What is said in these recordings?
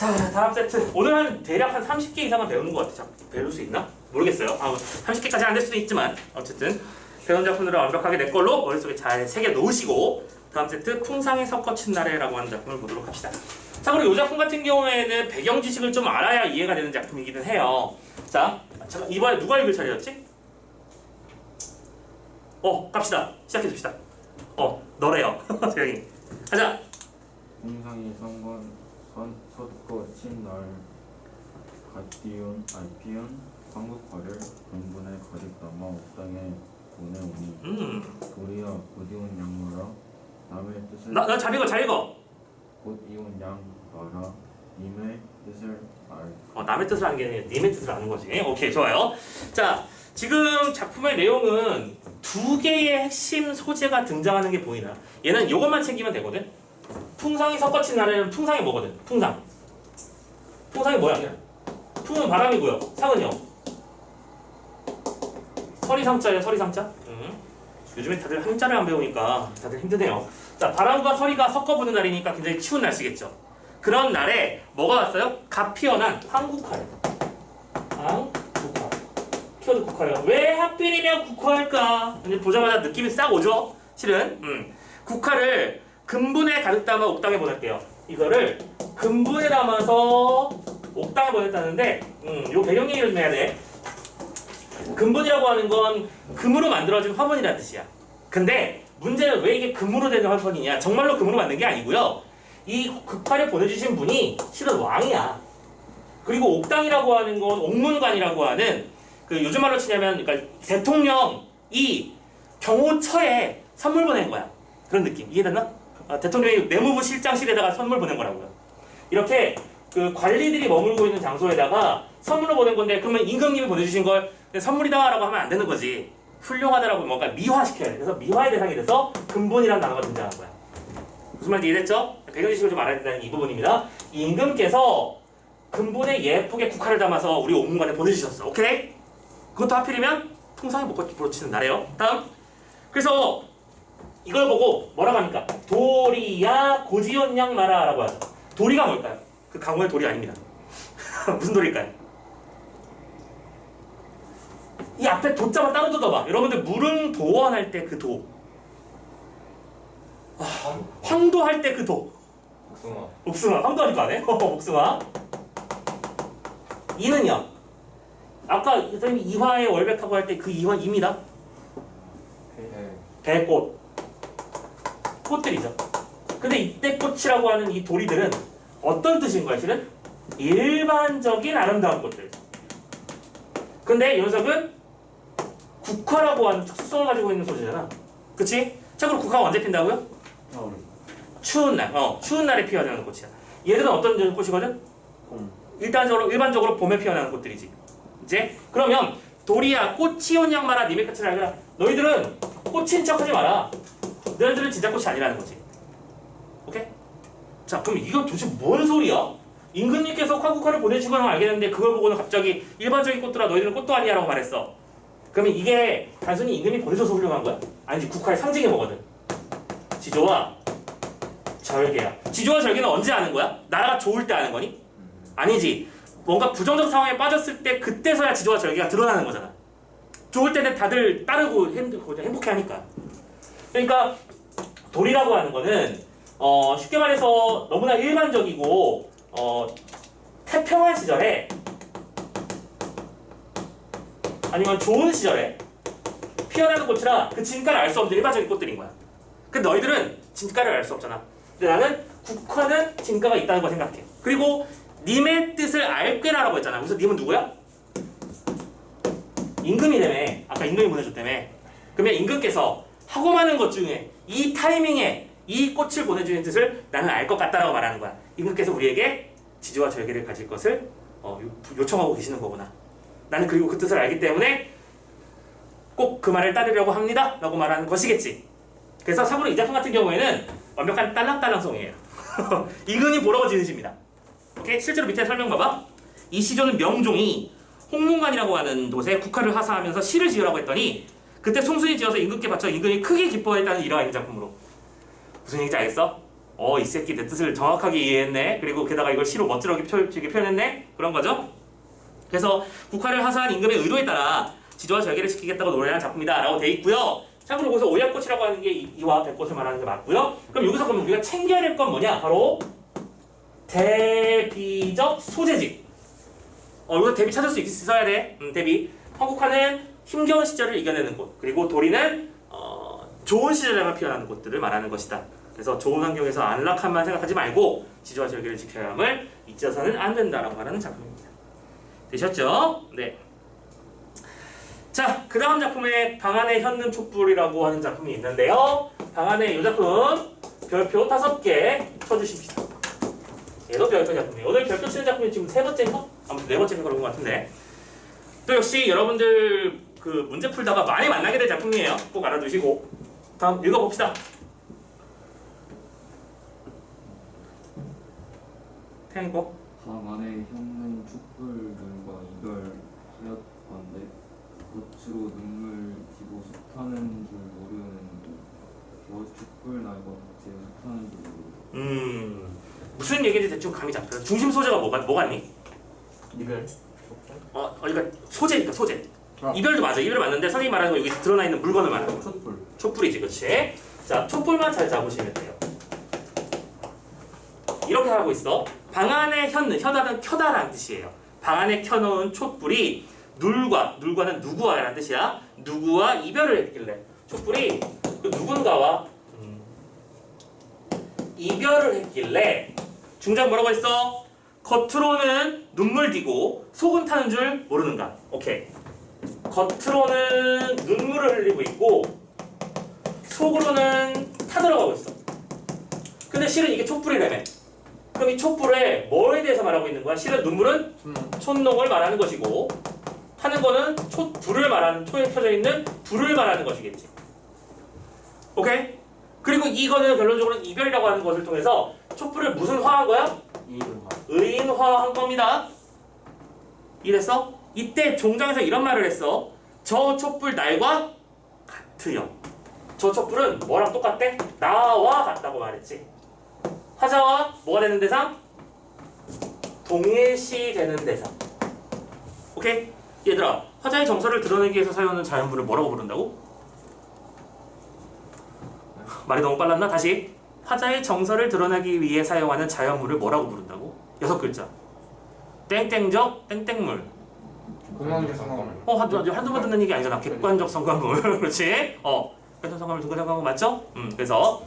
자, 다음 세트. 오늘 한 대략 한 30개 이상은 배우는 것 같아. 자, 배울 수 있나? 모르겠어요. 아, 30개까지 안 될 수도 있지만 어쨌든 배운 작품들을 완벽하게 내 걸로 머릿속에 잘 새겨 놓으시고 다음 세트 풍상에 섞어친 나래라고 하는 작품을 보도록 합시다. 자, 그리고 이 작품 같은 경우에는 배경 지식을 좀 알아야 이해가 되는 작품이기는 해요. 자, 잠깐 이번에 누가 읽을 차례였지? 어, 갑시다. 시작해 줍시다. 어, 너래요. 조용히. 가자. 공상이 선건 선 솟고 친날 갓띄운 알피운 한국화를 본분의 거듭 남아 옥당에 보내오니 음, 도리어 곧이온 양마라 남의 뜻을 나, 나잘 읽어, 잘 읽어. 곧이온 양마라 님의 뜻을 알 어, 남의 뜻을 아는 게 아니라 님의 뜻을 아는 거지. 오케이, 좋아요. 자, 지금 작품의 내용은 두 개의 핵심 소재가 등장하는 게 보이나. 얘는 이것만 챙기면 되거든. 풍상이 섞어친 나라는 풍상이 뭐거든? 풍상. 풍상이 뭐야? 풍은 바람이고요. 상은요. 서리상자예요, 서리상자. 음. 요즘에 다들 한자를 안 배우니까 다들 힘드네요. 자, 바람과 서리가 섞어보는 날이니까 굉장히 추운 날씨겠죠. 그런 날에 뭐가 왔어요? 갓 피어난 한국화요. 한국화. 키워드 국화요. 왜 하필이면 국화일까? 근데 보자마자 느낌이 싹 오죠? 실은. 음. 국화를 근분에 가득 담아 옥당에 보낼게요. 이거를 근분에 담아서 옥당에 보냈다는데, 음, 요 배경 얘기를 좀 해야 돼. 근분이라고 하는 건 금으로 만들어진 화분이라는 뜻이야. 근데 문제는 왜 이게 금으로 되는 화분이냐? 정말로 금으로 만든 게 아니고요. 이 극화를 보내주신 분이 실은 왕이야. 그리고 옥당이라고 하는 건 옥문관이라고 하는 그 요즘 말로 치냐면 그러니까 대통령이 경호처에 선물 보낸 거야. 그런 느낌 이해됐나? 아, 대통령이 내무부 실장실에다가 선물 보낸 거라고요. 이렇게 그 관리들이 머물고 있는 장소에다가 선물로 보낸 건데 그러면 임금님이 보내주신 걸 선물이다라고 하면 안 되는 거지. 훌륭하다라고 뭔가 미화시켜야 돼. 그래서 미화의 대상이 돼서 근본이라는 단어가 등장한 거야. 무슨 말인지 이해됐죠? 배경 지식을 좀 알아야 된다는 이 부분입니다. 이 임금께서 근본에 예쁘게 국화를 담아서 우리 옥문관에 보내주셨어. 오케이? 그것도 하필이면 풍상이 먹고 부러치는 날이에요. 다음. 그래서 이걸 보고 뭐라고 합니까? 도리야 고지연 양 마라라고 하죠. 도리가 뭘까요? 그 강호의 돌이 아닙니다. 무슨 돌일까요? 이 앞에 도자만 따로 뜯어봐. 여러분들 물은 도원할 때 그 도. 황도 할 때 그 도. 복숭아 복숭아. 황도 하니까 안 해? 복숭아. 이는요. 아까 선생님이 이화의 월백하고 할 때 그 이화 입니다. 네 배꽃. 꽃들이죠. 근데 이때 꽃이라고 하는 이 도리들은 어떤 뜻인 거야, 실은? 일반적인 아름다운 꽃들. 근데 이 녀석은 국화라고 하는 특수성을 가지고 있는 소재잖아. 그치? 자, 그럼 국화가 언제 핀다고요? 겨울 추운 날, 어, 추운 날에 피어나는 꽃이야. 얘들은 어떤 꽃이거든? 봄 일단적으로 일반적으로 봄에 피어나는 꽃들이지. 이제 그러면 도리야 꽃이 온 양마라 님의 끝을 알라. 너희들은 꽃인 척 하지 마라. 너희들은 진짜 꽃이 아니라는 거지. 오케이? 자 그럼 이건 도대체 뭔 소리야? 임금님께서 화국화를 보내주거나 알겠는데 그걸 보고는 갑자기 일반적인 꽃들아 너희들은 꽃도 아니야 라고 말했어. 그러면 이게 단순히 임금이 보내줘서 훌륭한 거야? 아니지 국화의 상징이 뭐거든? 지조와 절개야. 지조와 절개는 언제 아는 거야? 나라가 좋을 때 아는 거니? 아니지. 뭔가 부정적 상황에 빠졌을 때 그때서야 지조와 절개가 드러나는 거잖아. 좋을 때는 다들 따르고 행복, 행복해 하니까. 그러니까 돌이라고 하는 거는 어, 쉽게 말해서 너무나 일반적이고 어, 태평한 시절에 아니면 좋은 시절에 피어나는 꽃이라 그 진가를 알 수 없는 일반적인 꽃들인 거야. 근데 너희들은 진가를 알 수 없잖아. 근데 나는 국화는 진가가 있다는 걸 생각해. 그리고 님의 뜻을 알꿰라라고 했잖아. 그래서 님은 누구야? 임금이라며. 아까 임금이 보내줬다며. 그러면 임금께서 하고 많은 것 중에 이 타이밍에 이 꽃을 보내주는 뜻을 나는 알 것 같다라고 말하는 거야. 임금께서 우리에게 지조와 절개를 가질 것을 어, 요- 요청하고 계시는 거구나. 나는 그리고 그 뜻을 알기 때문에 꼭 그 말을 따르려고 합니다. 라고 말하는 것이겠지. 그래서 참고로 이 작품 같은 경우에는 완벽한 딸랑딸랑송이에요. 임금이 보라고 지은 시입니다. 오케이? 실제로 밑에 설명 봐봐. 이 시조는 명종이 홍문관이라고 하는 곳에 국화를 하사하면서 시를 지으라고 했더니 그때 송순이 지어서 임금께 바쳐 임금이 크게 기뻐했다는 일화가 있는 작품으로 무슨 얘기인지 알겠어? 어 이 새끼 내 뜻을 정확하게 이해했네. 그리고 게다가 이걸 시로 멋지게 표현했네. 그런 거죠. 그래서 국화를 하사한 임금의 의도에 따라 지조와 절개를 지키겠다고 노래하는 작품이다라고 돼 있고요. 참고로 거기서 오약꽃이라고 하는 게 이- 이와 백꽃을 말하는 게 맞고요. 그럼 여기서 그러면 우리가 챙겨야 될 건 뭐냐? 바로 대비적 소재지. 어, 여기서 대비 찾을 수 있, 있어야 돼. 음, 대비. 한국화는 힘겨운 시절을 이겨내는 곳. 그리고 도리는 어, 좋은 시절에만 피어나는 곳들을 말하는 것이다. 그래서 좋은 환경에서 안락함만 생각하지 말고 지조와 절개를 지켜야 함을 잊어서는 안 된다라고 말하는 작품입니다. 되셨죠? 네. 자, 그 다음 작품에 방안의 현는 촛불이라고 하는 작품이 있는데요. 방안의 이 작품 별표 다섯 개 쳐주십시오. 얘도 별표 작품이에요. 오늘 별표 치는 작품이 지금 세 번째인가? 아무튼 네 번째인 그런 것 같은데. 또 역시 여러분들 그 문제 풀다가 많이 만나게 될 작품이에요. 꼭 알아두시고. 다음 읽어봅시다. 태양고 방 안에 형는 촛불들과 이별하였건데 겉으로 눈물 지고 숲하는 줄 모르는 겨 촛불 날과 같이 숲하는 줄 모르고 음 무슨 얘기인지 대충 감이 잡혀요. 중심 소재가 뭐가 뭐가니? 이별. 어, 어 그러니까 소재니까 소재. 아. 이별도 맞아. 이별 맞는데 선생님 말하는 거 여기 드러나 있는 물건을 말하는 거. 촛불 촛불이지, 그렇지? 자, 촛불만 잘 잡으시면 돼요. 이렇게 하고 있어. 방 안에 현, 혀다는 켜다라는 뜻이에요. 방 안에 켜놓은 촛불이 눌과, 눌과는 누구와라는 뜻이야. 누구와 이별을 했길래 촛불이 그 누군가와 음, 이별을 했길래 중장 뭐라고 했어? 겉으로는 눈물 띠고 속은 타는 줄 모르는가? 오케이. 겉으로는 눈물을 흘리고 있고 속으로는 타들어가고 있어. 근데 실은 이게 촛불이라며. 그럼 이 촛불에 뭐에 대해서 말하고 있는 거야? 실은 눈물은 촛농을 말하는 것이고 타는 거는 촛불을 말하는 초에 켜져 있는 불을 말하는 것이겠지. 오케이? 그리고 이거는 결론적으로 이별이라고 하는 것을 통해서 촛불을 무슨 화한 거야? 의인화한 겁니다. 이래서 이때 종장에서 이런 말을 했어. 저 촛불 날과 같으여. 저 촛불은 뭐랑 똑같대? 나와 같다고 말했지. 화자와 뭐가 되는 대상? 동일시 되는 대상. 오케이? 얘들아, 화자의 정서를 드러내기 위해서 사용하는 자연물을 뭐라고 부른다고? 말이 너무 빨랐나? 다시. 화자의 정서를 드러내기 위해 사용하는 자연물을 뭐라고 부른다고? 여섯 글자. 땡땡적 땡땡물. 공항의 상황을. 어, 한두, 한두 번 듣는 얘기 아니잖아. 객관적 성과물. 그렇지? 어. 객관적 성과물, 객관적 성과물 맞죠? 음, 그래서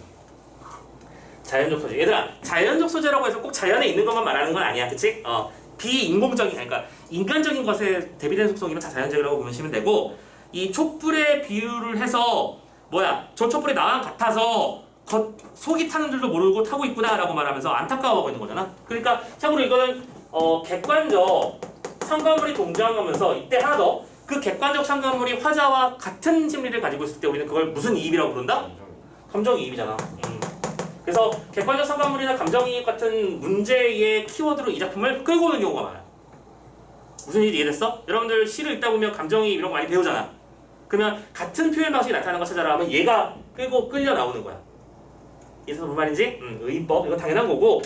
자연적 소재. 얘들아, 자연적 소재라고 해서 꼭 자연에 있는 것만 말하는 건 아니야. 그치? 어. 비인공적인, 그러니까 인간적인 것에 대비된 속성이면 다 자연적이라고 보시면 되고 이 촛불에 비유를 해서 뭐야, 저 촛불이 나랑 같아서 겉, 속이 타는 줄도 모르고 타고 있구나라고 말하면서 안타까워하고 있는 거잖아. 그러니까 참고로 이거는 어, 객관적 상관물이 동작하면서 이때 하나 더 그 객관적 상관물이 화자와 같은 심리를 가지고 있을 때 우리는 그걸 무슨 이입이라고 부른다? 감정이입이잖아. 음. 그래서 객관적 상관물이나 감정이입 같은 문제의 키워드로 이 작품을 끌고 오는 경우가 많아요. 무슨 일이 이해됐어? 여러분들 시를 읽다 보면 감정이입 이런 거 많이 배우잖아. 그러면 같은 표현 방식이 나타나는 거 찾아라 하면 얘가 끌고 끌려 나오는 거야. 이해서 무슨 말인지? 음, 의인법 이거 당연한 거고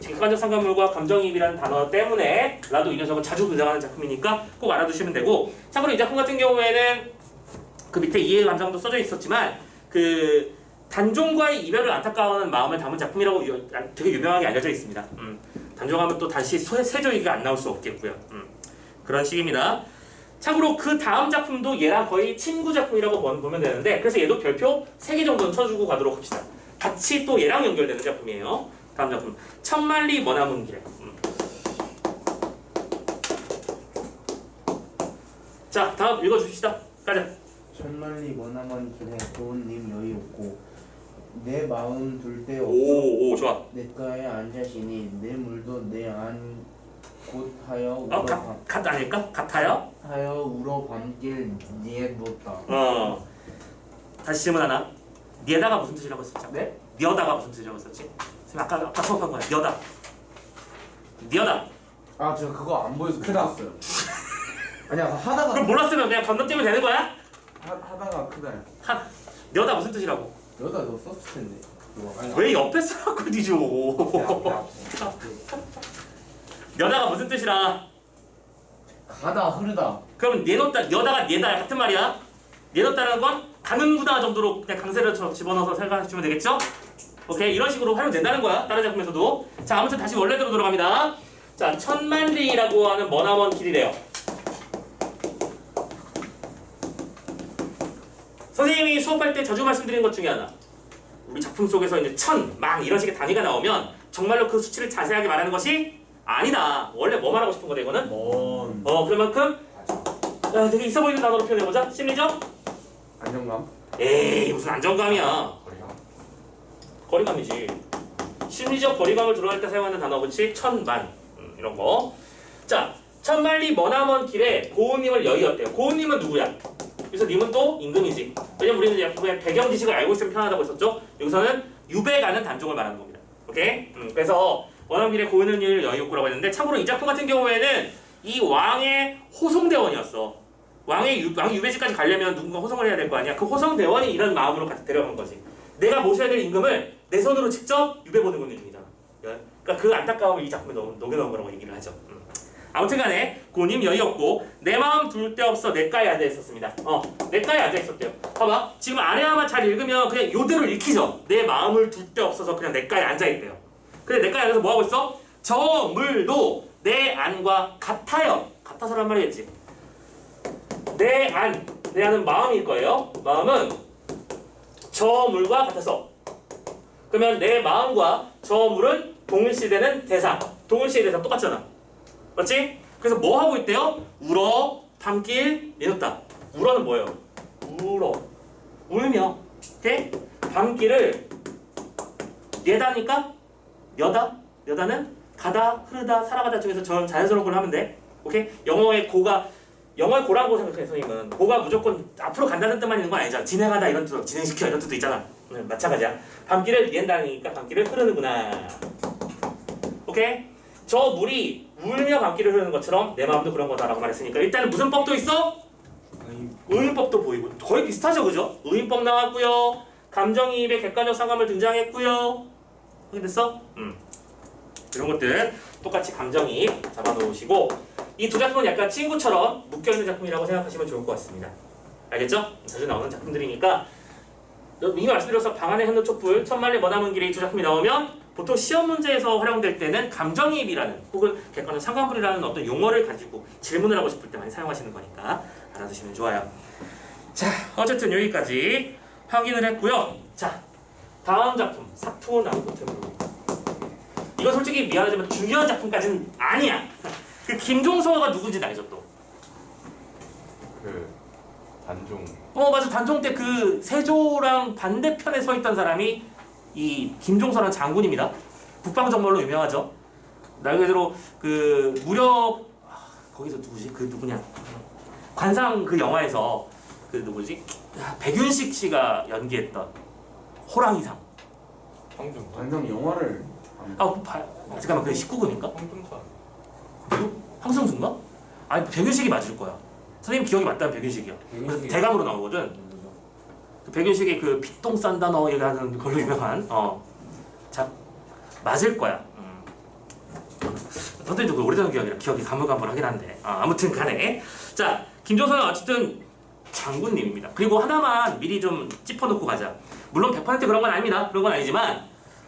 객관적 상관물과 감정이입이라는 단어 때문에 라도 이 녀석은 자주 등장하는 작품이니까 꼭 알아두시면 되고 참고로 이 작품 같은 경우에는 그 밑에 이해 감정도 써져 있었지만 그 단종과의 이별을 안타까워하는 마음을 담은 작품이라고 유- 되게 유명하게 알려져 있습니다. 음, 단종하면 또 다시 소- 세조이가 안 나올 수 없겠고요. 음, 그런 식입니다. 참고로 그 다음 작품도 얘랑 거의 친구 작품이라고 보- 보면 되는데 그래서 얘도 별표 3개 정도는 쳐주고 가도록 합시다. 같이 또 얘랑 연결되는 작품이에요. 다음 작품 천만리 머나문 길에. 음. 자 다음 읽어줍시다. 가자. 천만리 머나먼 길에 도운님 여유 없고 내 마음 둘 데 없어 오오 좋아. 내가에 앉으시니 내 물도 내안 곧 하여 어, 울어 밤, 갓, 갓 아닐까? 같아요? 하여 울어 밤길 니에 놓다 어. 다시 질문 하나. 니에다가 무슨 뜻이라고 했었죠? 네? 니어다가 무슨 뜻이라고 했었지? 선생님 아까 아까 수업한 거야. 니어다. 니어다. 아저 그거 안 보여서 크다어요 아니야 하다가 그럼 몰랐으면 그냥 건너뛰면 되는 거야? 하, 하다가 크다 하. 니어다 무슨 뜻이라고? 여기다 너 썼을 텐데 왜 옆에 써갖고 뒤져? 여다가 무슨 뜻이라? 가다 흐르다 그럼 내놓다 여다가 내다 같은 말이야. 내놓다라는 건 가는구나 정도로 그냥 강세를 쳐- 집어넣어서 생각해 주면 되겠죠? 오케이? 이런 식으로 활용된다는 거야. 다른 작품에서도. 자 아무튼 다시 원래대로 돌아갑니다. 자 천만 리라고 하는 머나먼 길이래요. 선생님이 수업할 때 자주 말씀드리는 것 중에 하나. 우리 작품 속에서 이제 천, 만 이런 식의 단위가 나오면 정말로 그 수치를 자세하게 말하는 것이 아니다. 원래 뭐 말하고 싶은 거다 이거는? 먼. 어 그만큼? 야, 되게 있어 보이는 단어로 표현해보자. 심리적? 안정감? 에이 무슨 안정감이야 거리감이지. 심리적 거리감을 드러낼 때 사용하는 단어 그치? 천만 음, 이런 거. 자 천만리 머나먼 길에 고은님을 여의었대요. 고은님은 누구야? 그래서 님은 또 임금이지. 왜냐면 우리는 약간 배경 지식을 알고 있으면 편하다고 했었죠. 여기서는 유배가는 단종을 말하는 겁니다. 오케이? 음, 그래서 머나먼 길에 고은은 일 여의었고라고 했는데 참고로 이 작품 같은 경우에는 이 왕의 호송대원이었어. 왕의 유, 왕 유배지까지 가려면 누군가 호송을 해야 될 거 아니야. 그 호송대원이 이런 마음으로 같이 데려간 거지. 내가 모셔야 될 임금을 내 손으로 직접 유배 보내보는 중이잖아. 그러니까 그 안타까움을 이 작품에 넣- 녹여놓은 거라고 얘기를 하죠. 음. 아무튼간에 고님 여의 없고 내 마음 둘 데 없어 내가에 앉아 있었습니다. 어, 내가에 앉아 있었대요. 봐봐, 지금 아래아만 잘 읽으면 그냥 요대로 읽히죠. 내 마음을 둘 데 없어서 그냥 내가에 앉아 있대요. 근데 내가에 앉아서 뭐 하고 있어? 저 물도 내 안과 같아요. 같아서란 말이겠지. 내 안, 내 안은 마음일 거예요. 마음은 저 물과 같아서. 그러면 내 마음과 저 물은 동일시되는 대사. 동일시의 대사 똑같잖아. 맞지? 그래서 뭐 하고 있대요? 울어, 밤길, 내놓다. 울어는 뭐예요? 울어. 울며. 오케이? 밤길을 내다니까? 여다? 여다는 가다, 흐르다, 살아가다 중에서 저 자연스러운 걸 하면 돼. 오케이? 영어의 고가 영어의 고라고 생각해 선생님은. 고가 무조건 앞으로 간다는 뜻만 있는 건 아니잖아. 진행하다 이런 뜻 진행시켜 이런 뜻도 있잖아. 응, 마찬가지야. 밤길을 이앤다니까 밤길을 흐르는구나. 오케이? 저 물이 울며 밤길을 흐르는 것처럼 내 마음도 그런 거다라고 말했으니까 일단은 무슨 법도 있어? 의인법도 보이고 거의 비슷하죠 그죠? 의인법 나왔고요. 감정이입의 객관적 상감을 등장했고요. 확인됐어? 음 이런 것들 똑같이 감정이입 잡아놓으시고 이 두 작품은 약간 친구처럼 묶여있는 작품이라고 생각하시면 좋을 것 같습니다. 알겠죠? 자주 나오는 작품들이니까 이미 말씀드려서 방안의 현노 촛불, 천만리 머나먼 길이 두 작품이 나오면 보통 시험 문제에서 활용될 때는 감정이입이라는 혹은 객관적 상관물이라는 어떤 용어를 가지고 질문을 하고 싶을 때 많이 사용하시는 거니까 알아두시면 좋아요. 자, 어쨌든 여기까지 확인을 했고요. 자, 다음 작품 사투 남구템으로 이거 솔직히 미안하지만 중요한 작품까지는 아니야. 그 김종서가 누군지 알죠 또. 그 단종 어 맞아 단종 때 그 세조랑 반대편에 서 있던 사람이 이 김종서라는 장군입니다. 북방 정벌로 유명하죠. 말 그대로 그 무력 아, 거기서 누구지 그 누구냐 관상 그 영화에서 그 누구지 아, 백윤식 씨가 연기했던 호랑이상. 황중사 완전 영화를 안- 아, 그 바, 아 잠깐만 그 19금인가? 황중사? 황성수인가? 아니 백윤식이 맞을 거야. 선생님 기억이 맞다면 백윤식이야. 백윤식이- 대감으로 나오거든. 그 백윤식의 그 피똥 싼다 너 얘기하는 걸로 유명한 어. 자 맞을 거야. 음. 선생님도 그 오래전 기억이라 기억이 가물가물하긴 한데 아, 아무튼 간에 자 김종선은 어쨌든 장군님입니다. 그리고 하나만 미리 좀 짚어놓고 가자. 물론 100% 그런 건 아닙니다. 그런 건 아니지만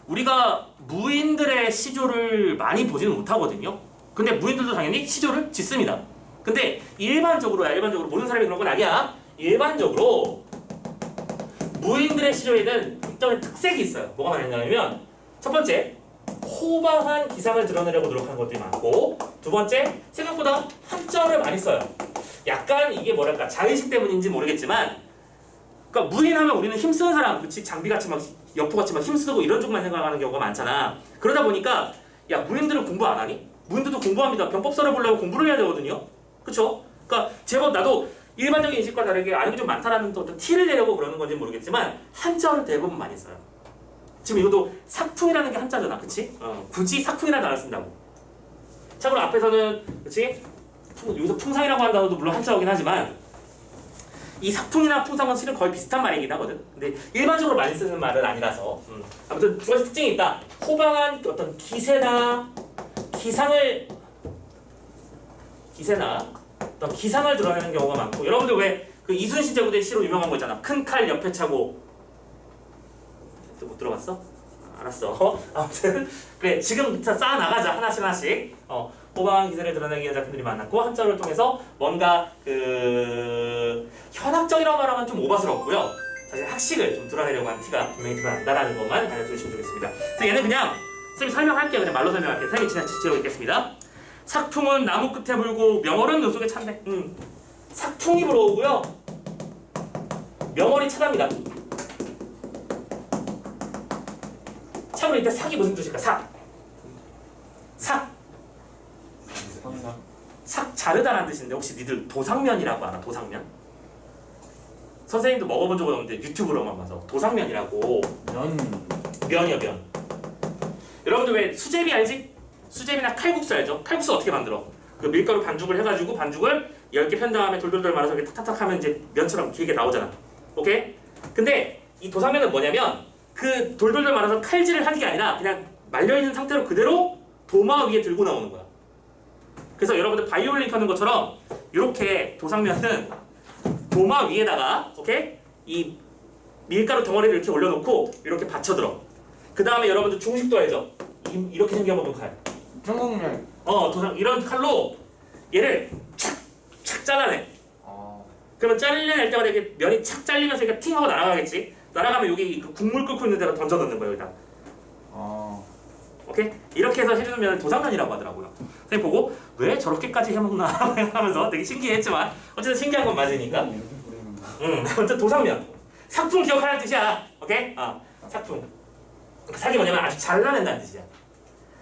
우리가 무인들의 시조를 많이 보지는 못하거든요. 근데 무인들도 당연히 시조를 짓습니다. 근데 일반적으로야 일반적으로 모든 사람이 그런 건 아니야. 일반적으로 무인들의 시조에는 특정한 특색이 있어요. 뭐가 많냐면 첫 번째 호방한 기상을 드러내려고 노력하는 것들이 많고 두 번째 생각보다 한자를 많이 써요. 약간 이게 뭐랄까 자의식 때문인지 모르겠지만 그러니까 무인하면 우리는 힘쓰는 사람 그치 장비같이 막 여포같이 막 힘쓰고 이런 쪽만 생각하는 경우가 많잖아. 그러다 보니까 야 무인들은 공부 안 하니? 무인들도 공부합니다. 병법서를 보려면 공부를 해야 되거든요. 그쵸? 그러니까 제법 나도 일반적인 인식과 다르게 아는 게 좀 많다라는 또 어떤 티를 내려고 그러는 건지 모르겠지만 한자를 대부분 많이 써요. 지금 이것도 삭풍이라는 게 한자잖아, 그치? 어, 굳이 삭풍이라는 단어를 쓴다고. 참고로 앞에서는? 풍- 여기서 풍상이라고 한 단어도 물론 한자어긴 하지만 이 삭풍이나 풍성은 실은 거의 비슷한 말이긴 하거든. 근데 일반적으로 많이 쓰는 말은 아니라서. 음. 아무튼 두 가지 특징이 있다. 호방한 어떤 기세나 기상을 기세나 어떤 기상을 드러내는 경우가 많고 여러분들 왜 그 이순신 제국대 시로 유명한 거 있잖아. 큰 칼 옆에 차고 또못 들어봤어? 아, 알았어. 어? 아무튼 그래 지금부터 쌓아 나가자 하나씩 하나씩. 어 호방한 기세를 드러내기 위한 작품들이 많았고 한자를 통해서 뭔가 그 현학적이라고 말하면 좀 오바스럽고요. 사실 학식을 좀 드러내려고 한 티가 분명히 드러난다라는 것만 알려주시면 좋겠습니다. 그래서 얘는 그냥 쌤이 설명할게요. 그냥 말로 설명할게요. 쌤이 지나치고 있겠습니다. 삭풍은 나무 끝에 불고 명월은 묘 속에 찬대. 음. 삭풍이 불어오고요. 명월이 차답니다. 참고로 이때 삭이 무슨 뜻일까? 삭. 삭. 삭 자르다라는 뜻인데 혹시 니들 도상면이라고 알아? 도상면? 선생님도 먹어본 적은 없는데 유튜브로만 봐서 도상면이라고 면 면이요 면. 여러분들 왜 수제비 알지? 수제비나 칼국수 알죠? 칼국수 어떻게 만들어? 그 밀가루 반죽을 해가지고 반죽을 10개 편 다음에 돌돌돌 말아서 이렇게 탁탁탁 하면 이제 면처럼 길게 나오잖아. 오케이? 근데 이 도상면은 뭐냐면 그 돌돌돌 말아서 칼질을 하는 게 아니라 그냥 말려있는 상태로 그대로 도마 위에 들고 나오는 거야. 그래서 여러분들 바이올린 켜는 것처럼 이렇게 도상면은 도마 위에다가 오케이? 이 밀가루 덩어리를 이렇게 올려놓고 이렇게 받쳐들어. 그 다음에 여러분들 중식도 알죠? 이, 이렇게 생겨먹은 칼. 중국면 어 도상 이런 칼로 얘를 착착 잘라내. 아 그러면 잘려낼 때마다 이렇게 면이 착 잘리면서 이렇게 팅 하고 날아가겠지. 날아가면 여기 그 국물 끓고 있는 데로 던져 넣는 거예요 일단. 아 오케이? 이렇게 해서 해주는 면을 도상면이라고 하더라고요. 선생님 보고 왜 저렇게까지 해먹나 하면서 되게 신기했지만 어쨌든 신기한 건 맞으니까. 이렇게 뿌리는 거. 응, 어쨌든 도상면. 삭풍 기억하는 뜻이야. 오케이? 아, 삭풍. 그 삭이 뭐냐면 아주 잘라낸다는 뜻이야.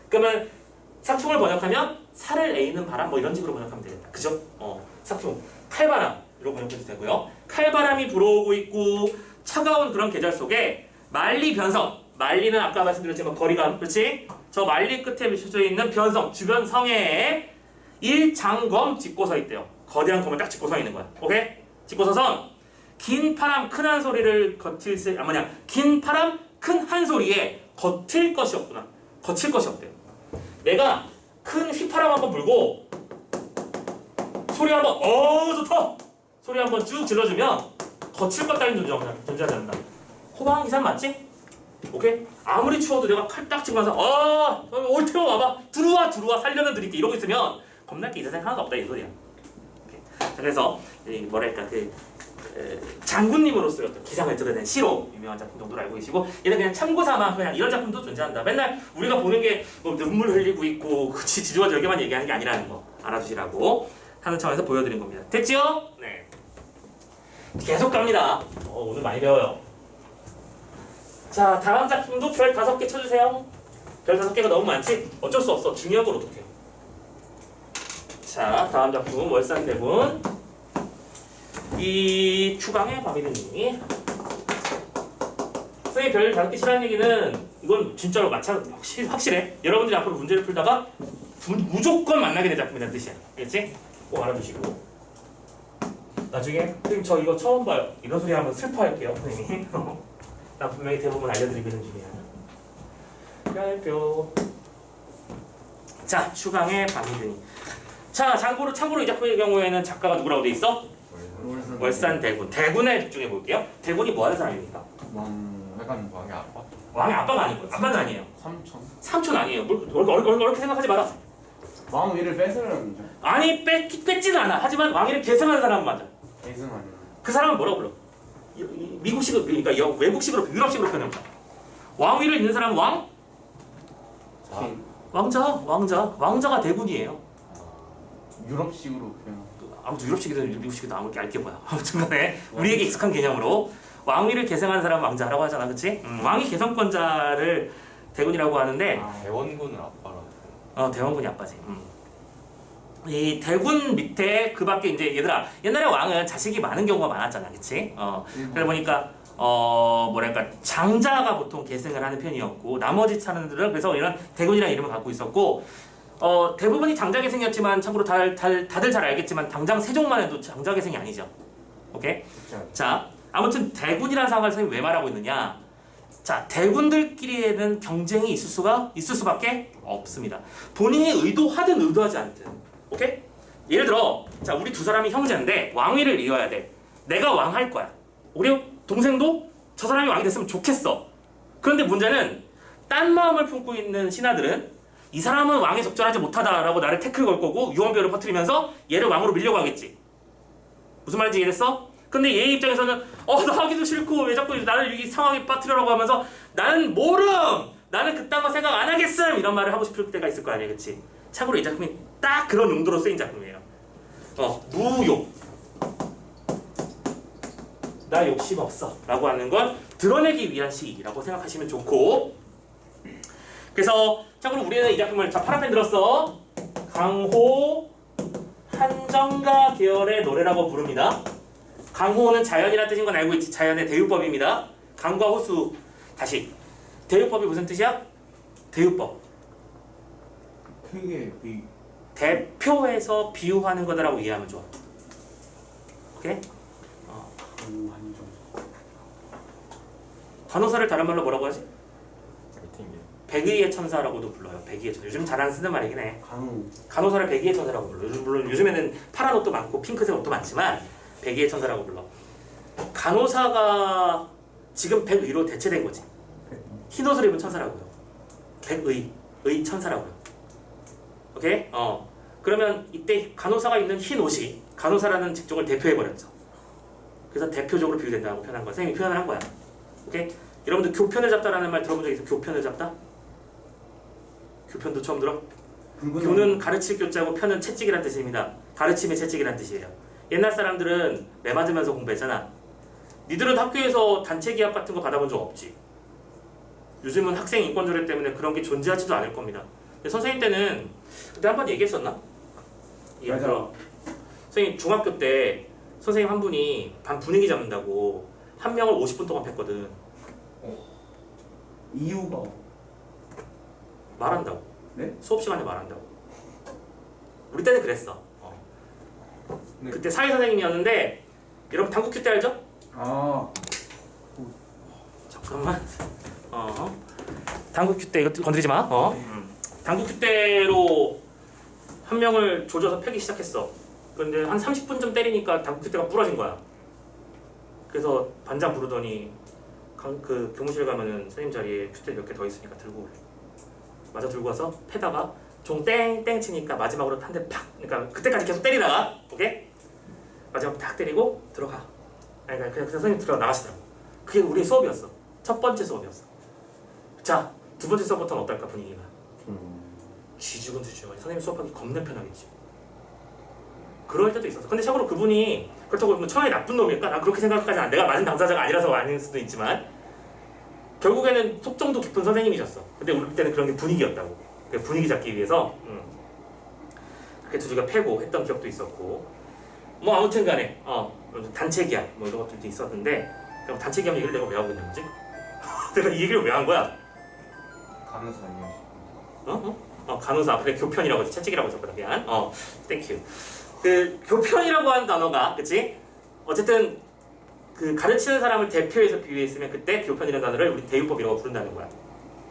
그러면 삭풍을 번역하면 살을 에이는 바람 뭐 이런 식으로 번역하면 되겠다. 그죠? 어, 삭풍. 칼바람. 이로 번역해도 되고요. 칼바람이 불어오고 있고 차가운 그런 계절 속에 만리 변성. 만리는 아까 말씀드렸지만 거리감. 그렇지? 저 만리 끝에 비춰져 있는 변성. 주변 성에 일장검 짚고 서 있대요. 거대한 검을 딱 짚고 서 있는 거야. 오케이? 짚고 서선 긴 파람 큰 한 소리를 거칠 세, 아 뭐냐 긴 파람 큰 한 소리에 거칠 것이 없구나. 거칠 것이 없대요. 내가 큰 휘파람 한번 불고 소리 한번 어 좋다! 소리 한번 쭉 질러주면 거칠 것 따윈 존재, 존재하지 않는다. 호방한 기사 맞지? 오케이? 아무리 추워도 내가 칼딱 치고 나서 어 올 테면 와봐. 들어와 들어와. 살려는 드릴게. 이러고 있으면 겁날 게 이 세상에 하나도 없다 이 소리야. 오케이. 자, 그래서 이 뭐랄까 그 에, 장군님으로서의 어떤 기상을 드러낸 시로 유명한 작품 정도로 알고 계시고 얘는 그냥 참고삼아 그냥 이런 작품도 존재한다. 맨날 우리가 보는 게뭐 눈물 흘리고 있고 그치 지주와 절개만 얘기하는 게 아니라는 거 알아두시라고 하는 차원에서 보여드린 겁니다. 됐지요? 네. 계속 갑니다. 어, 오늘 많이 배워요. 자 다음 작품도 별 다섯 개 쳐주세요. 별 다섯 개가 너무 많지? 어쩔 수 없어. 중요한 걸 어떡해. 자 다음 작품 월산대군 이 추강의 바비드님이 선생님 별 다섯 개 싫어하는 얘기는 이건 진짜로 마찬 확실 확실해. 여러분들이 앞으로 문제를 풀다가 무, 무조건 만나게 될 작품이라는 뜻이야. 알겠지? 꼭 알아두시고 나중에 선생님 저 이거 처음 봐요. 이런 소리 하면 슬퍼할게요, 선생님. 나 분명히 대부분 알려드리고 있는 중이야. 별표. 자, 추강의 바비드니. 자, 참고로 참고로 이 작품의 경우에는 작가가 누구라고 돼 있어? 월산. 대군. 대군에 집중해 볼게요. 대군이 뭐 하는 사람입니까? 왕 약간 왕의 아빠 왕의 아빠가 아니고 아빠는 아니에요. 삼천. 삼촌 아니에요. 뭘, 얼, 얼, 얼, 어렵게 생각하지 마라. 마음 위를 뺏으려는 거죠 아니 뺏, 뺏지는 않아. 하지만 왕위를 계승하는 사람은 맞아. 대승 아니에요 그 사람은 뭐라고 불러? 이- 이- 미국식으로 그러니까 여- 외국식으로 유럽식으로 표현해보자. 왕위를 있는 사람은 왕? 자 왕자, 왕자, 왕자가 대군이에요. 유럽식으로 표현 아무튼 유럽식이든 미국식이든 아무렇게 알게 뭐야. 아무튼간에 우리에게 익숙한 개념으로 왕위를 계승하는 사람 은 왕자라고 하잖아, 그렇지? 음, 왕위 계승권자를 대군이라고 하는데 아, 대원군은 아빠라고 어 대원군이 아빠지. 음. 이 대군 밑에 그 밖에 이제 얘들아 옛날에 왕은 자식이 많은 경우가 많았잖아, 그렇지? 어 그래 보니까 어 뭐랄까 장자가 보통 계승을 하는 편이었고 나머지 사람들은 그래서 이런 대군이라는 이름을 갖고 있었고 어 대부분이 장자 계승이었지만 참고로 다, 다, 다들 잘 알겠지만 당장 세종만 해도 장자 계승이 아니죠. 오케이? 진짜. 자, 아무튼 대군이라는 상황을 선생님이 왜 말하고 있느냐? 자, 대군들끼리에는 경쟁이 있을 수가 있을 수밖에 없습니다. 본인이 의도하든 의도하지 않든. 오케이? 예를 들어, 자, 우리 두 사람이 형제인데 왕위를 이어야 돼. 내가 왕 할 거야. 우리 동생도 저 사람이 왕이 됐으면 좋겠어. 그런데 문제는 딴 마음을 품고 있는 신하들은 이 사람은 왕에 적절하지 못하다라고 나를 태클 걸 거고 유언비어를 퍼뜨리면서 얘를 왕으로 밀려고 하겠지. 무슨 말인지 이해됐어? 근데 얘 입장에서는 어 나 하기도 싫고 왜 자꾸 나를 이 상황에 빠뜨려라고 하면서 나는 모름 나는 그딴 거 생각 안 하겠음 이런 말을 하고 싶을 때가 있을 거 아니야 그치? 참고로 이 작품이 딱 그런 용도로 쓰인 작품이에요 어 무욕 나 욕심 없어 라고 하는 건 드러내기 위한 시라고 생각하시면 좋고 그래서 참고로 우리는 이 작품을 자 파란펜 들었어 강호 한정가 계열의 노래라고 부릅니다. 강호는 자연이라는 뜻인 건 알고 있지. 자연의 대유법입니다. 강과 호수 다시 대유법이 무슨 뜻이야? 대유법 크게 비. 대표해서 비유하는 거다라고 이해하면 좋아. 오케이? 간호사를 다른 말로 뭐라고 하지? 백의의 천사라고도 불러요. 백의의 천사. 요즘 잘 안 쓰는 말이긴 해. 간호사를 백의의 천사라고 불러. 요즘 물론 요즘에는 파란 옷도 많고 핑크색 옷도 많지만 백의의 천사라고 불러. 간호사가 지금 백의로 대체된 거지. 흰 옷을 입은 천사라고요. 백의, 의 천사라고요. 오케이? 어. 그러면 이때 간호사가 입는 흰 옷이 간호사라는 직종을 대표해 버렸죠. 그래서 대표적으로 비유된다고 표현한 거야. 선생님이 표현을 한 거야. 오케이? 여러분들 교편을 잡다라는 말 들어본 적 있어? 교편을 잡다? 교편도 처음 들어? 교는 가르칠 교자고 편은 채찍이란 뜻입니다. 가르침의 채찍이란 뜻이에요. 옛날 사람들은 매 맞으면서 공부했잖아. 니들은 학교에서 단체 기합 같은 거 받아본 적 없지. 요즘은 학생 인권 조례 때문에 그런 게 존재하지도 않을 겁니다. 선생님 때는 그때 한 번 얘기했었나? 예, 맞아. 그럼. 선생님 중학교 때 선생님 한 분이 반 분위기 잡는다고 한 명을 50분 동안 팼거든. 이유가 말한다고. 네? 수업 시간에 말한다고. 우리 때는 그랬어. 어. 네. 그때 사회 선생님이었는데 여러분 당구 큐 때 알죠? 아 잠깐만. 어. 당구 큐 때 이거 건드리지 마. 어. 음. 당구 큐 때로 한 명을 조져서 패기 시작했어. 그런데 한 30분쯤 때리니까 당구 큐 때가 부러진 거야. 그래서 반장 부르더니 강- 그 교무실 가면은 선생님 자리에 큐대 몇 개 더 있으니까 들고 오래. 맞아 들고 와서 패다가 종 땡땡 치니까 마지막으로 한 대 팍. 그러니까 그때까지 계속 때리다가 오케이 마지막 딱 때리고 들어가. 아니 그냥 그냥 선생님 들어 나가시더라고. 그게 우리 수업이었어. 첫 번째 수업이었어. 자 두 번째 수업부터는 어떨까 분위기가. 쥐죽은 쥐죽은 선생님 수업하기 겁나 편하겠지. 그럴 때도 있었어. 근데 참고로 그분이 그렇다고 뭐 천하의 나쁜 놈일까? 난 그렇게 생각하지 않아. 내가 맞은 당사자가 아니라서 아닐 수도 있지만 결국에는 속정도 깊은 선생님이셨어. 근데 우리 때는 그런 게 분위기였다고. 그 분위기 잡기 위해서 음. 그렇게 두들겨 패고 했던 기억도 있었고 뭐 아무튼 간에 어 단체 기합 뭐 이런 것들도 있었는데 그럼 단체 기합 얘기를 내가 왜 하고 있는 거지? 내가 이 얘기를 왜 한 거야? 간호사예요. 어? 어? 어, 간호사 그래 교편이라고 했지 채찍이라고 했었거든 미안 어 땡큐 그 교편이라고 하는 단어가 그치 어쨌든 그 가르치는 사람을 대표해서 비유했으면 그때 교편이라는 단어를 우리 대유법이라고 부른다는 거야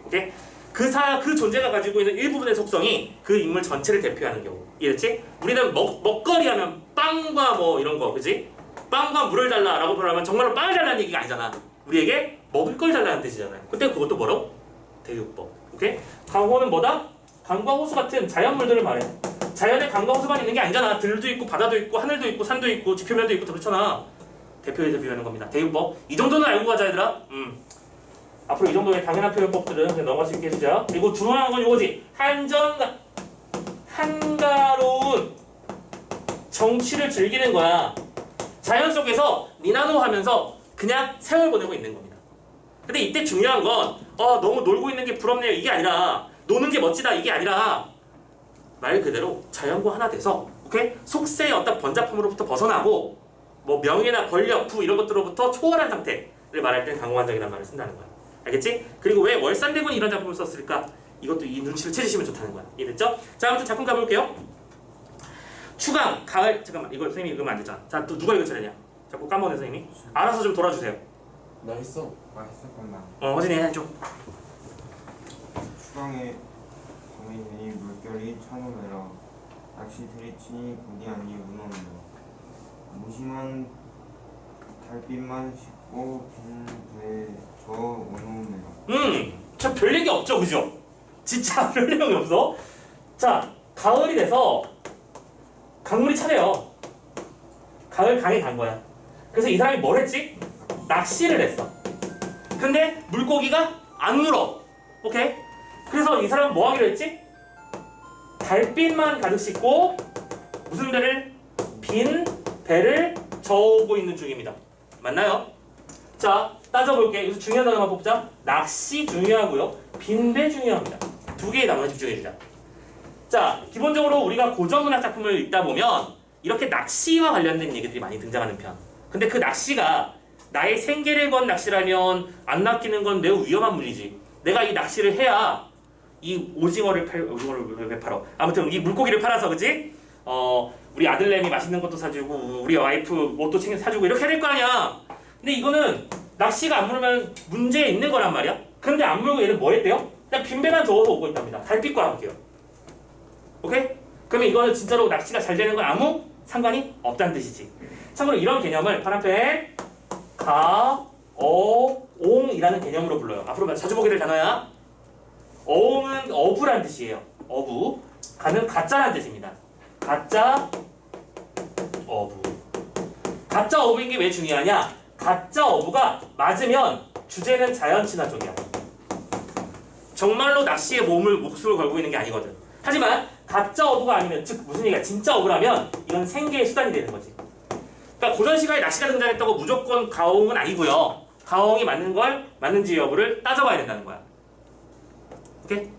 오케이 그 사 그 존재가 가지고 있는 일부분의 속성이 그 인물 전체를 대표하는 경우 이해됐지 우리는 먹 먹거리 하면 빵과 뭐 이런 거 그치 빵과 물을 달라라고 말하면 정말로 빵을 달라는 얘기가 아니잖아 우리에게 먹을 걸 달라는 뜻이잖아요 그때 그것도 뭐라고 대유법. 오케이? 강호는 뭐다? 강과 호수 같은 자연물들을 말해. 자연에 강과 호수만 있는 게 아니잖아. 들도 있고 바다도 있고 하늘도 있고 산도 있고 지표면도 있고 그렇잖아. 대표해서 비유하는 겁니다. 대유법. 이 정도는 알고 가자 얘들아. 음. 앞으로 이 정도의 당연한 표현법들은 그냥 넘어갈 수 있게 해주자. 그리고 중요한 건 이거지. 한정가 한가로운 정취를 즐기는 거야. 자연 속에서 니나노 하면서 그냥 세월 보내고 있는 겁니다. 근데 이때 중요한 건 어, 너무 놀고 있는 게 부럽네요 이게 아니라 노는 게 멋지다 이게 아니라 말 그대로 자연과 하나 돼서 오케이 속세의 어떤 번잡함으로부터 벗어나고 뭐 명예나 권력, 부 이런 것들로부터 초월한 상태를 말할 때는 강호한정이라는 말을 쓴다는 거야 알겠지? 그리고 왜 월산대군이 이런 작품을 썼을까? 이것도 이 눈치를 채주시면 좋다는 거야 이해됐죠? 자 아무튼 작품 가볼게요 추강, 가을 잠깐만 이거 선생님이 읽으면 안 되잖아 자 또 누가 읽을 차례냐 자꾸 까먹네 선생님이. 알아서 좀 돌아주세요. 나 했어. 맛있었구나. 어 허진이 해줘. 수강에 거인이 물결이 찬오매라 낚시 들이치니 고디 아니 문어매라 무심한 달빛만 씻고 빈부에 저 원오매라 음, 저 별 얘기 없죠, 그죠? 진짜 별 얘기 없어. 자, 가을이 돼서 강물이 차대요. 가을 강에 간 거야. 그래서 이 사람이 뭘 했지? 낚시를 했어. 근데 물고기가 안 물어. 오케이? 그래서 이 사람은 뭐 하기로 했지? 달빛만 가득 싣고 무슨 배를? 빈 배를 저오고 있는 중입니다. 맞나요? 자, 따져볼게. 여기서 중요한 단어만 뽑자. 낚시 중요하고요. 빈배 중요합니다. 두 개의 단어에 집중해주자. 자, 기본적으로 우리가 고전문학 작품을 읽다 보면 이렇게 낚시와 관련된 얘기들이 많이 등장하는 편. 근데 그 낚시가 나의 생계를 건 낚시라면 안 낚이는 건 매우 위험한 물이지. 내가 이 낚시를 해야 이 오징어를 팔 오징어를 왜, 왜 팔어? 아무튼 이 물고기를 팔아서 그지? 어 우리 아들내미 맛있는 것도 사주고 우리 와이프 옷도 챙겨 사주고 이렇게 해야 될 거 아니야. 근데 이거는 낚시가 안 물면 문제 있는 거란 말이야. 근데 안 물고 얘는 뭐 했대요? 그냥 빈배만 저어서 오고 있답니다. 달빛과 함께요. 오케이? 그러면 이거는 진짜로 낚시가 잘 되는 건 아무 상관이 없다는 뜻이지. 참고로 이런 개념을 파란펜 가, 어, 옹이라는 개념으로 불러요. 앞으로 자주 보게 될 단어야. 어옹은 어부란 뜻이에요. 어부. 가는 가짜란 뜻입니다. 가짜 어부. 가짜 어부인 게 왜 중요하냐? 가짜 어부가 맞으면 주제는 자연 친화 쪽이야. 정말로 낚시에 몸을 목숨을 걸고 있는 게 아니거든. 하지만 가짜 어부가 아니면 즉 무슨 얘기야? 진짜 어부라면 이건 생계의 수단이 되는 거지. 그러니까 고전 시가에 낚시가 등장했다고 무조건 가옹은 아니고요. 가옹이 맞는 걸 맞는지 여부를 따져봐야 된다는 거야. 오케이?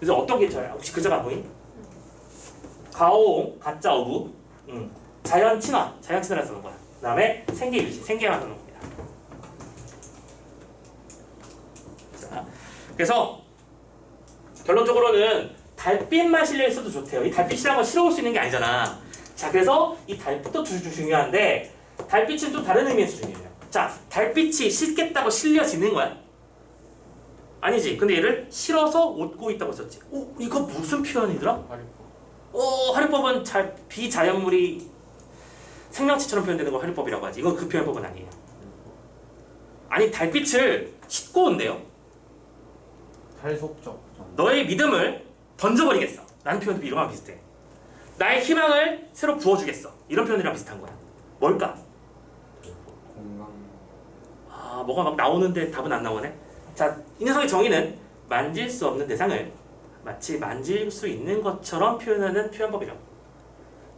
그래서 어떤 게 저야? 혹시 그자가 안보 임? 가옹, 가짜 어부, 음, 자연 친화, 자연 친화를 쓰는 거야. 그 다음에 생계 유지, 생계만 쓰는 겁니다. 자, 그래서 결론적으로는 달빛만 실려 있어도 좋대요. 이 달빛이라는 건 실어올 수 있는 게 아니잖아. 자, 그래서 이 달빛도 중요한데 달빛은 좀 다른 의미에서 중요해요. 자, 달빛이 실겠다고 실려지는 거야. 아니지. 근데 얘를 실어서 옷고 있다고 썼지. 오, 이거 무슨 표현이더라? 오, 화류법은 자, 비자연물이 생명체처럼 표현되는 걸 화류법이라고 하지. 이건 그 표현법은 아니에요. 아니, 달빛을 싣고 온대요. 탈속적. 너의 믿음을 던져버리겠어. 라는 표현도 이거랑 비슷해. 나의 희망을 새로 부어주겠어. 이런 표현이랑 비슷한 거야. 뭘까? 공감 아, 뭐가 막 나오는데 답은 안 나오네. 자, 이 녀석의 정의는 만질 수 없는 대상을 마치 만질 수 있는 것처럼 표현하는 표현법이라고.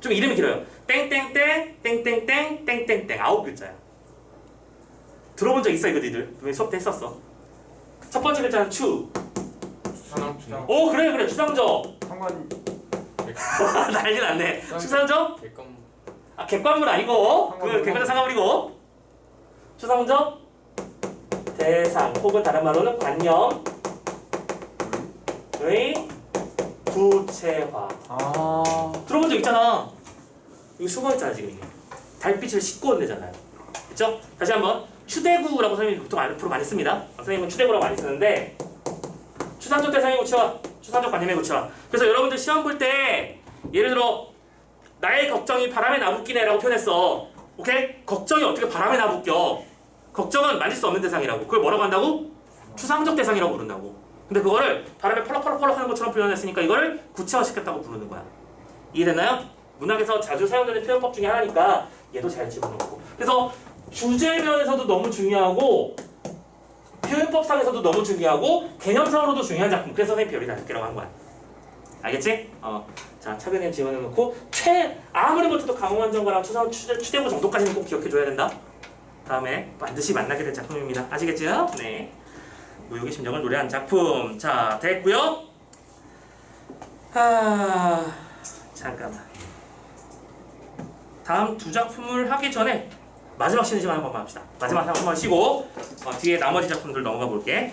좀 이름이 길어요. 땡땡땡, 땡땡땡, 땡땡땡 아홉 글자야. 들어본 적 있어 이거 니들? 분명히 수업 때 했었어. 첫 번째 글자는 추. 추상 오 그래 그래 추상적. 상관 난리 났네. 추상적? 객관 아, 객관물 아니고 그 상관물. 객관적 상관물이고 추상적 대상 혹은 다른 말로는 관념 의 구체화. 아. 들어본 적 있잖아. 이거 수고했잖아 지금 이게. 달빛을 싣고 온대잖아요. 그쵸? 다시 한번. 추대구라고 선생님이 보통 앞으로 많이 씁니다. 선생님은 추대구라고 많이 쓰는데 추상적 대상의 구체화 추상적 관념의 구체화 그래서 여러분들 시험 볼 때 예를 들어 나의 걱정이 바람에 나붙기네라고 표현했어. 오케이? 걱정이 어떻게 바람에 나붙겨? 걱정은 만질 수 없는 대상이라고. 그걸 뭐라고 한다고? 추상적 대상이라고 부른다고 근데 그거를 바람에 펄럭펄럭펄럭 하는 것처럼 표현했으니까 이거를 구체화시켰다고 부르는 거야 이해됐나요? 문학에서 자주 사용되는 표현법 중에 하나니까 얘도 잘 집어넣고 그래서 주제면에서도 너무 중요하고 표현법상에서도 너무 중요하고 개념상으로도 중요한 작품 그래서 선생님 별이 다섯 개라고 한 거야 알겠지? 어. 자 차변에 지원해놓고 최 아무리 못해도 강호환정과랑 추상 추대, 추대고 정도까지는 꼭 기억해줘야 된다 다음에 반드시 만나게 될 작품입니다 아시겠죠? 네 무욕의 심정을 노래한 작품 자 됐고요 아 잠깐만 다음 두 작품을 하기 전에 마지막 쉬는 시간 한 번만 합시다. 마지막 한 번만 쉬고 어, 뒤에 나머지 작품들 넘어가 볼게.